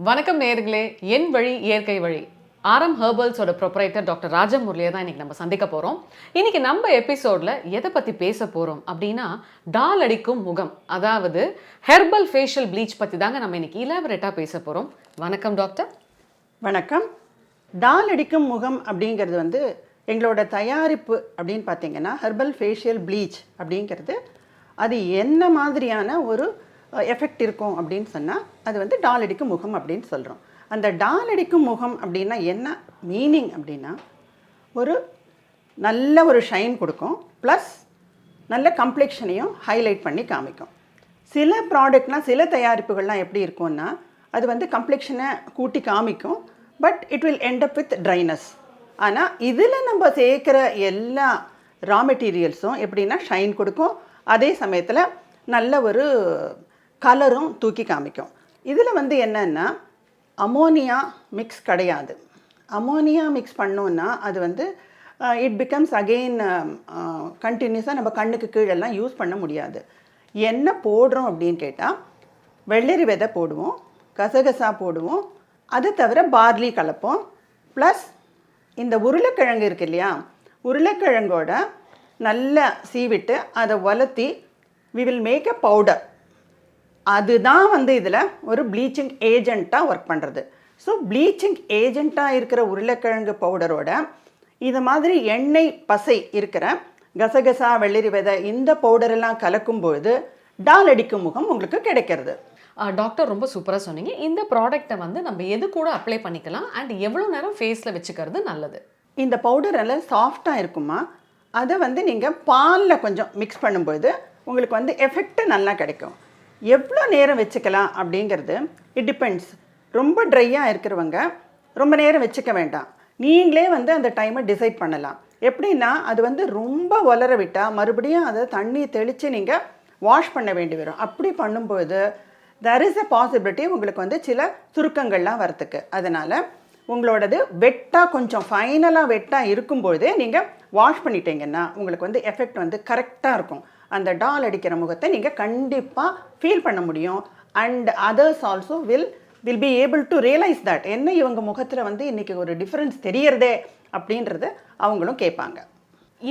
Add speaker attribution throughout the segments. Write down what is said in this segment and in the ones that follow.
Speaker 1: வணக்கம் நேர்களே என் வழி இயற்கை வழி. ஆரம் ஹெர்பல்ஸோட ப்ரொப்ரைட்டர் டாக்டர் ராஜமுரளியை தான் இன்றைக்கி நம்ம சந்திக்க போகிறோம் இன்னைக்கு நம்ம எபிசோடில் எதை பற்றி பேச போகிறோம் அப்படின்னா டால் அடிக்கும் முகம் அதாவது ஹெர்பல் ஃபேஷியல் ப்ளீச் பற்றி தாங்க நம்ம இன்னைக்கு இலாபரேட்டாக பேச போகிறோம் வணக்கம் டாக்டர்
Speaker 2: வணக்கம். டால் அடிக்கும் முகம் அப்படிங்கிறது வந்து எங்களோட தயாரிப்பு அப்படின்னு பார்த்தீங்கன்னா ஹெர்பல் ஃபேஷியல் ப்ளீச் அப்படிங்கிறது அது என்ன மாதிரியான ஒரு எஃபெக்ட் இருக்கும் அப்படின்னு சொன்னால் அது வந்து டால் அடிக்கும் முகம் அப்படின்னு சொல்கிறோம் அந்த டால் அடிக்கும் முகம் அப்படின்னா என்ன? மீனிங் அப்படின்னா ஒரு நல்ல ஒரு ஷைன் கொடுக்கும் ப்ளஸ் நல்ல கம்ப்ளெக்ஷனையும் ஹைலைட் பண்ணி காமிக்கும். சில ப்ராடக்ட்னால் சில தயாரிப்புகள்லாம் எப்படி இருக்கும்னா அது வந்து கம்ப்ளெக்ஷனை கூட்டி காமிக்கும் but it will end up with dryness ஆனால் இதில் நம்ம சேர்க்குற எல்லா ரா மெட்டீரியல்ஸும் எப்படின்னா ஷைன் கொடுக்கும். அதே சமயத்தில் நல்ல ஒரு கலரும் தூக்கி காமிக்கும். இதில் வந்து என்னன்னா அமோனியா மிக்ஸ் கிடையாது. அமோனியா மிக்ஸ் பண்ணோன்னா அது வந்து இட் பிகம்ஸ் அகெயின் கண்டினியூஸாக நம்ம கண்ணுக்கு கீழெல்லாம் யூஸ் பண்ண முடியாது. என்ன போடுறோம் அப்படின்னு கேட்டால் வெள்ளரி விதை போடுவோம் கசகசா போடுவோம் அது தவிர பார்லி கலப்போம். ப்ளஸ் இந்த உருளைக்கிழங்கு இருக்கு இல்லையா உருளைக்கிழங்கோட நல்லா சீவிட்டு அதை வளர்த்தி we will make a powder அதுதான் வந்து இதில் ஒரு ப்ளீச்சிங் ஏஜெண்ட்டாக ஒர்க் பண்ணுறது ஸோ ப்ளீச்சிங் ஏஜெண்ட்டாக இருக்கிற உருளைக்கிழங்கு பவுடரோட இது மாதிரி எண்ணெய் பசை இருக்கிற கசகசா வெள்ளரி விதை இந்த பவுடரெல்லாம் கலக்கும்பொழுது டால் அடிக்கும் முகம் உங்களுக்கு கிடைக்கிறது.
Speaker 1: டாக்டர் ரொம்ப சூப்பராக சொன்னீங்க. இந்த ப்ராடக்ட்டை வந்து நம்ம எது கூட அப்ளை பண்ணிக்கலாம் அண்ட் எவ்வளோ நேரம் ஃபேஸில் வச்சுக்கிறது நல்லது?
Speaker 2: இந்த பவுடர் நல்லா சாஃப்டாக இருக்குமா? அதை வந்து நீங்கள் பாலில் கொஞ்சம் மிக்ஸ் பண்ணும்போது உங்களுக்கு வந்து எஃபெக்ட் நல்லா கிடைக்கும். எவ்வளோ நேரம் வச்சுக்கலாம் அப்படிங்கிறது இட் டிபெண்ட்ஸ் ரொம்ப ட்ரையாக இருக்கிறவங்க ரொம்ப நேரம் வச்சுக்க வேண்டாம். நீங்களே வந்து அந்த டைமை டிசைட் பண்ணலாம். எப்படின்னா அது வந்து ரொம்ப வளர விட்டால் மறுபடியும் அதை தண்ணி தெளித்து நீங்கள் வாஷ் பண்ண வேண்டி வரும். அப்படி பண்ணும்போது தர் இஸ் அ பாசிபிலிட்டி உங்களுக்கு வந்து சில சுருக்கங்கள்லாம் வரத்துக்கு அதனால் உங்களோடது வெட்டாக கொஞ்சம் ஃபைனலாக வெட்டாக இருக்கும்பொழுதே நீங்கள் வாஷ் பண்ணிட்டீங்கன்னா உங்களுக்கு வந்து எஃபெக்ட் வந்து கரெக்டாக இருக்கும். அந்த டால் அடிக்கிற முகத்தை நீங்கள் கண்டிப்பாக ஃபீல் பண்ண முடியும். And others also will will be able to realise that என்ன இவங்க முகத்தில் வந்து இன்றைக்கி ஒரு டிஃப்ரென்ஸ் தெரியறதே அப்படின்றது அவங்களும் கேட்பாங்க.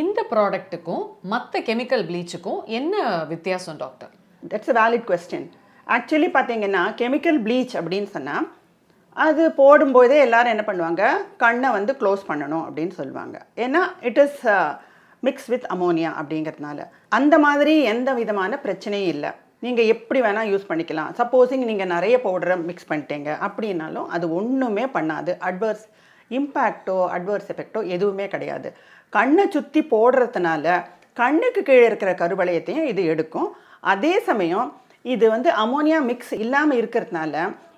Speaker 1: இந்த ப்ராடக்ட்டுக்கும் மற்ற கெமிக்கல் ப்ளீச்சுக்கும் என்ன வித்தியாசம் doctor
Speaker 2: that's a valid question actually பார்த்தீங்கன்னா கெமிக்கல் ப்ளீச் அப்படின்னு சொன்னால் அது போடும்போதே எல்லாரும் என்ன பண்ணுவாங்க? கண்ணை வந்து க்ளோஸ் பண்ணணும் அப்படின்னு சொல்லுவாங்க. ஏன்னா it is mix with ammonia அப்படிங்கிறதுனால. அந்த மாதிரி எந்த விதமான பிரச்சனையும் இல்லை. நீங்கள் எப்படி வேணால் யூஸ் பண்ணிக்கலாம். சப்போஸிங் நீங்கள் நிறைய பவுடரை மிக்ஸ் பண்ணிட்டீங்க அப்படின்னாலும் அது ஒன்றுமே பண்ணாது. அட்வர்ஸ் இம்பேக்டோ அட்வர்ஸ் எஃபெக்டோ எதுவுமே கிடையாது. கண்ணை சுற்றி போடுறதுனால கண்ணுக்கு கீழே இருக்கிற கருவளையத்தையும் இது எடுக்கும். அதே சமயம் இது வந்து அமோனியா மிக்ஸ் இல்லாமல் இருக்கிறதுனால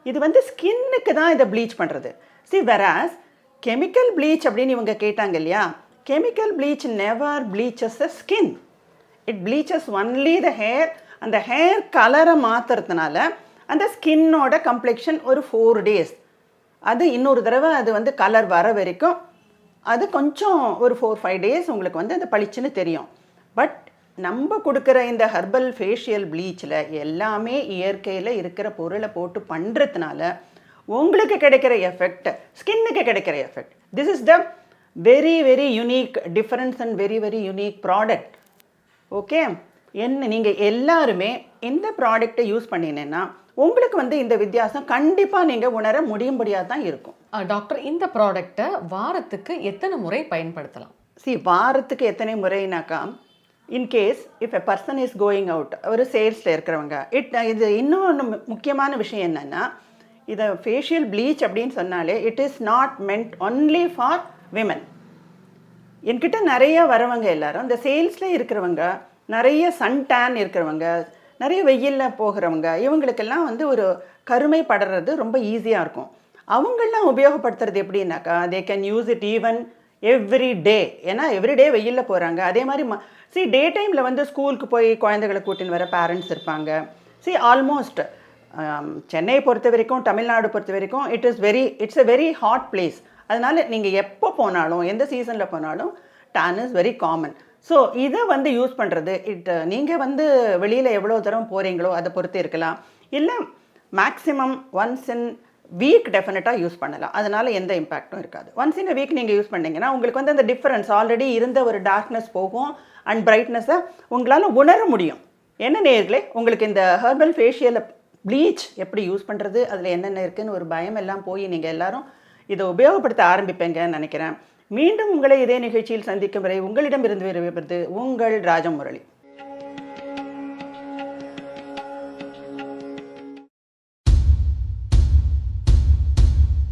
Speaker 2: இது வந்து ஸ்கின்னுக்கு தான் இதை ப்ளீச் பண்ணுறது சி வெராஸ் கெமிக்கல் ப்ளீச் அப்படின்னு இவங்க கேட்டாங்க இல்லையா? Chemical bleach never bleaches the skin it bleaches only the hair அந்த ஹேர் கலரை மாற்றுறதுனால அந்த ஸ்கின்னோட கம்ப்ளெக்ஷன் ஒரு ஃபோர் டேஸ் அது இன்னொரு தடவை அது வந்து கலர் வர வரைக்கும் அது கொஞ்சம் ஒரு ஃபோர் ஃபைவ் டேஸ் உங்களுக்கு வந்து அந்த பளிச்சுன்னு தெரியும். பட் நம்ம கொடுக்குற இந்த ஹர்பல் ஃபேஷியல் ப்ளீச்சில் எல்லாமே இயற்கையில் இருக்கிற பொருளை போட்டு பண்ணுறதுனால உங்களுக்கு கிடைக்கிற எஃபெக்ட் ஸ்கின்னுக்கு கிடைக்கிற effect this is the very very unique difference and very very unique product okay என்ன நீங்கள் எல்லாருமே இந்த ப்ராடக்ட்டை யூஸ் பண்ணினேன்னா உங்களுக்கு வந்து இந்த வித்தியாசம் கண்டிப்பாக நீங்கள் உணர முடியும்படியாக தான் இருக்கும்.
Speaker 1: டாக்டர் இந்த ப்ராடக்ட்டை வாரத்துக்கு எத்தனை முறை பயன்படுத்தலாம்?
Speaker 2: சி வாரத்துக்கு எத்தனை முறைனாக்கா in case if a person is going out ஒரு சேல்ஸில் இருக்கிறவங்க இட் இது இன்னொன்று முக்கியமான விஷயம் என்னென்னா இதை ஃபேஷியல் ப்ளீச் அப்படின்னு சொன்னாலே it is not meant only for women என்கிட்ட நிறைய வரவங்க எல்லாரும் இந்த சேல்ஸில் இருக்கிறவங்க நிறைய சன் டேன் இருக்கிறவங்க நிறைய வெயிலில் போகிறவங்க இவங்களுக்கெல்லாம் வந்து ஒரு கருமை படுறது ரொம்ப ஈஸியாக இருக்கும். அவங்கெல்லாம் உபயோகப்படுத்துறது எப்படின்னாக்கா they can use it even every day ஏன்னா எவ்ரி டே வெயிலில் போகிறாங்க அதே மாதிரி ம சி டே டைமில் வந்து ஸ்கூலுக்கு போய் குழந்தைகளை கூட்டின்னு வர பேரண்ட்ஸ் இருப்பாங்க. சி ஆல்மோஸ்ட் um, சென்னையை பொறுத்த வரைக்கும் தமிழ்நாடு பொறுத்த வரைக்கும் it is very it's a very hot place அதனால் நீங்கள் எப்போ போனாலும் எந்த சீசனில் போனாலும் tan is very common so இதை வந்து யூஸ் பண்ணுறது இட் நீங்கள் வந்து வெளியில் எவ்வளோ தூரம் போகிறீங்களோ அதை பொறுத்து இருக்கலாம். இல்லை மேக்ஸிமம் ஒன்ஸ் இன் வீக் டெஃபினட்டாக யூஸ் பண்ணலாம். அதனால் எந்த இம்பாக்டும் இருக்காது. ஒன்ஸ் இன் வீக் நீங்கள் யூஸ் பண்ணீங்கன்னா உங்களுக்கு வந்து அந்த டிஃப்ரென்ஸ் ஆல்ரெடி இருந்த ஒரு டார்க்னஸ் போகும் அண்ட் பிரைட்னஸை உங்களால் உணர முடியும். என்ன நேர்களே உங்களுக்கு இந்த ஹெர்பல் ஃபேஷியலை ப்ளீச் எப்படி யூஸ் பண்ணுறது அதில் என்னென்ன இருக்குன்னு ஒரு பயம் எல்லாம் போய் நீங்கள் எல்லோரும் இதை உபயோகப்படுத்த ஆரம்பிப்பேங்கன்னு நினைக்கிறேன். மீண்டும் உங்களை இதே நிகழ்ச்சியில் சந்திக்கும் வரை உங்களிடம் இருந்து விரும்புவது உங்கள் ராஜமுரளி.